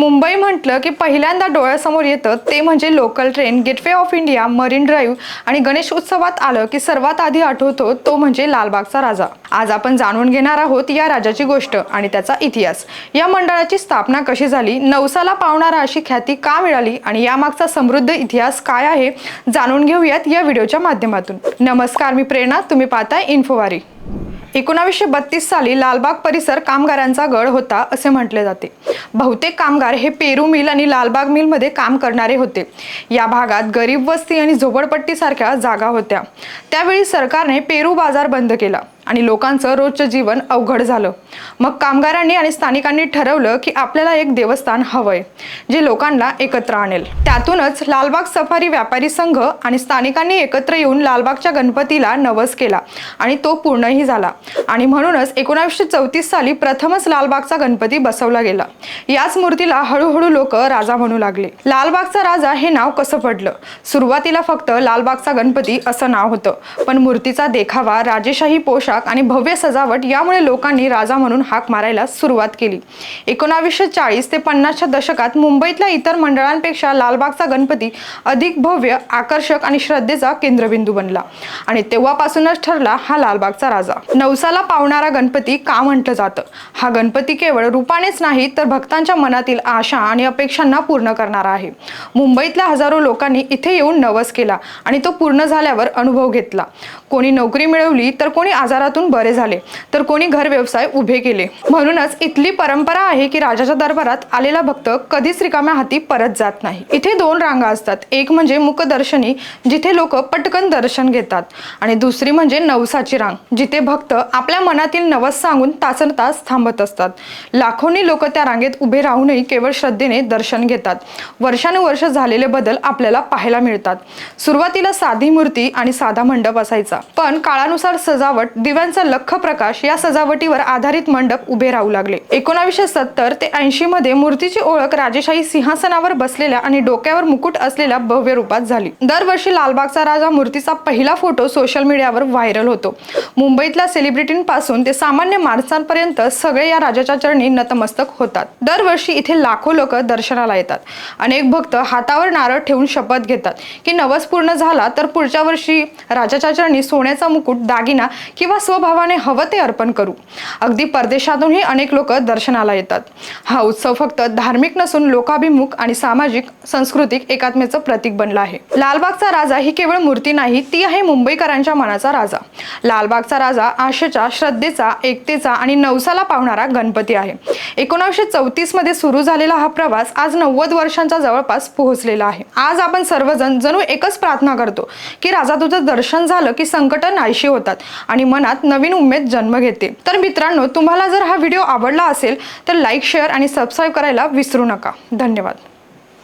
मुंबई म्हटलं की पहिल्यांदा डोळ्यासमोर येतं ते म्हणजे local train gateway of India marine drive आणि गणेश उत्सवात आलं की सर्वात आधी आठवतो तो म्हणजे लालबागचा राजा. आज आपण जाणून घेणार आहोत या राजाची गोष्ट आणि त्याचा इतिहास. या मंडळाची स्थापना कशी झाली नवसाला पावणारा अशी ख्याती का मिळाली आणि यामागचा समृद्ध इतिहास काय आहे जाणून घेऊयात या व्हिडिओच्या माध्यमातून. नमस्कार मी प्रेरणा तुम्ही पाहताय इन्फोवारी एकोणावीसशे बत्तीस साली लालबाग परिसर कामगारांचा गड होता असे म्हटले जाते. बहुतेक कामगार हे पेरू मिल आणि लालबाग मिलमध्ये काम करणारे होते. या भागात गरीब वस्ती आणि झोपडपट्टीसारख्या जागा होत्या. त्यावेळी सरकारने पेरू बाजार बंद केला. आणि लोकांचं रोजचं जीवन अवघड झालं. मग कामगारांनी आणि स्थानिकांनी ठरवलं की आपल्याला एक देवस्थान हवंय जे लोकांना एकत्र आणेल. त्यातूनच लालबाग सफारी व्यापारी संघ आणि स्थानिकांनी एकत्र येऊन लालबागच्या गणपतीला नवस केला आणि तो पूर्णही झाला. आणि म्हणूनच एकोणावीसशे चौतीस साली प्रथमच लालबागचा गणपती बसवला गेला. याच मूर्तीला हळूहळू लोक राजा म्हणू लागले. लालबागचा राजा हे नाव कसं पडलं? सुरुवातीला फक्त लालबागचा गणपती असं नाव होतं पण मूर्तीचा देखावा राजेशाही पोशाख आणि भव्य सजावट यामुळे लोकांनी राजा म्हणून हाक मारायला सुरुवात केली. एकोणावीसशे चाळीस ते पन्नासच्या दशकात मुंबईतल्या इतर मंडळांपेक्षा लालबागचा गणपती अधिक भव्य आकर्षक आणि श्रद्धेचा केंद्रबिंदू बनला आणि तेव्हापासूनच ठरला हा लालबागचा राजा. नवसाला पावणारा गणपती का म्हटलं जातं? हा गणपती केवळ रूपानेच नाही तर भक्तांच्या मनातील आशा आणि अपेक्षांना पूर्ण करणारा आहे. मुंबईतल्या हजारो लोकांनी इथे येऊन नवस केला आणि तो पूर्ण झाल्यावर अनुभव घेतला. कोणी नोकरी मिळवली तर कोणी आजारात आजारातून बरे झाले तर कोणी घर व्यवसाय उभे केले. म्हणूनच इथली परंपरा आहे की राजाच्या दरबारात आलेला भक्त कधीच रिकाम्या हाती परत जात नाही. इथे दोन रांगा असतात. एक म्हणजे मुकदर्शनी जिथे लोक पटकन दर्शन घेतात आणि दुसरी म्हणजे नवसाची रांग जिथे भक्त आपल्या मनातील नवस सांगून तासन तास थांबत असतात. लाखोनी लोक त्या रांगेत उभे राहूनही केवळ श्रद्धेने दर्शन घेतात. वर्षानुवर्ष झालेले बदल आपल्याला पाहायला मिळतात. सुरुवातीला साधी मूर्ती आणि साधा मंडप असायचा. पण काळानुसार सजावट दिव्या दिव्यांचा लख प्रकाश या सजावटीवर आधारित मंडप उभे राहू लागले. एकोणावीसशे सत्तर ते ऐंशी मध्ये मूर्तीची ओळख राजेशाही सिंहासनावर बसलेल्या आणि डोक्यावर मुकुट असलेल्या भव्य रूपात झाली. दरवर्षी लालबागचा राजा मूर्तीचा पहिला फोटो सोशल मीडियावर व्हायरल होतो. मुंबईतल्या सेलिब्रिटींपासून ते सामान्य माणसांपर्यंत सगळे या राजाच्या चरणी नतमस्तक होतात. दरवर्षी इथे लाखो लोक दर्शनाला येतात. अनेक भक्त हातावर नारळ ठेवून शपथ घेतात की नवस पूर्ण झाला तर पुढच्या वर्षी राजाच्या चरणी सोन्याचा मुकुट दागिना किंवा स्वभावाने हवं ते अर्पण करू. अगदी परदेशातूनही अनेक लोक दर्शनाला येतात. हा उत्सव फक्त धार्मिक नसून लोकाभिमुख आणि सामाजिक सांस्कृतिक एकात्मेचं प्रतीक बनलं आहे. लालबागचा राजा ही केवळ मूर्ती नाही ती आहे मुंबईकरांच्या मनाचा राजा. लालबागचा राजा आशेच्या श्रद्धेचा एकतेचा आणि नवसाला पावणारा गणपती आहे. एकोणीसशे चौतीसमध्ये सुरू झालेला हा प्रवास आज नव्वद वर्षांच्या जवळपास पोहोचलेला आहे. आज आपण सर्वजण जणू एकच प्रार्थना करतो की राजा तुझं दर्शन झालं की संकट नाहीशी होतात आणि मनात नवीन उमेद जन्म घेते. तर मित्रांनो तुम्हाला जर हा व्हिडिओ आवडला असेल तर लाईक शेअर आणि सबस्क्राईब करायला विसरू नका. धन्यवाद.